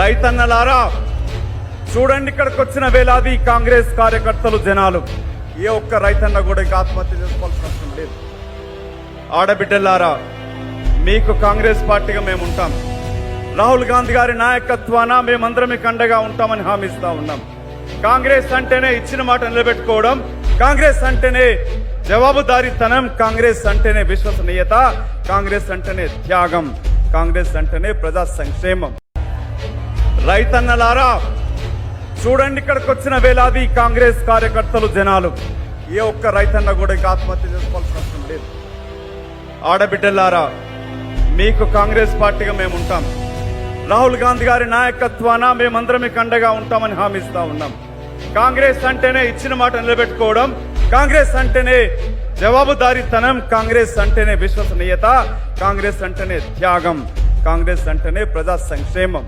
రైతన్నలారా చూడండి ఇక్కడికి వచ్చిన వేలాది కాంగ్రెస్ కార్యకర్తలు జనాలు. ఏ ఒక్క రైతన్న కూడా ఇక ఆత్మహత్య చేసుకోవాల్సిన అవసరం లేదు. ఆడబిడ్డలారా మీకు కాంగ్రెస్ పార్టీగా మేము ఉంటాం. రాహుల్ గాంధీ గారి నాయకత్వాన మేమందరం మీకు అండగా ఉంటామని హామీస్తా ఉన్నాం. కాంగ్రెస్ అంటేనే ఇచ్చిన మాట నిలబెట్టుకోవడం కాంగ్రెస్ అంటేనే జవాబుదారీతనం కాంగ్రెస్ అంటేనే విశ్వసనీయత కాంగ్రెస్ అంటేనే త్యాగం కాంగ్రెస్ అంటేనే ప్రజా సంక్షేమం. రైతన్నలారా చూడండి ఇక్కడికి వచ్చిన వేలాది కాంగ్రెస్ కార్యకర్తలు జనాలు. ఏ ఒక్క రైతన్న కూడా ఇక ఆత్మహత్య చేసుకోవాల్సిన అవసరం లేదు. ఆడబిడ్డలారా మీకు కాంగ్రెస్ పార్టీగా మేము ఉంటాం. రాహుల్ గాంధీ గారి నాయకత్వాన మేమందరం మీకు అండగా ఉంటామని హామీ ఇస్తా ఉన్నాం. కాంగ్రెస్ అంటేనే ఇచ్చిన మాట నిలబెట్టుకోవడం కాంగ్రెస్ అంటేనే జవాబుదారీతనం కాంగ్రెస్ అంటేనే విశ్వసనీయత కాంగ్రెస్ అంటేనే త్యాగం కాంగ్రెస్ అంటేనే ప్రజా సంక్షేమం.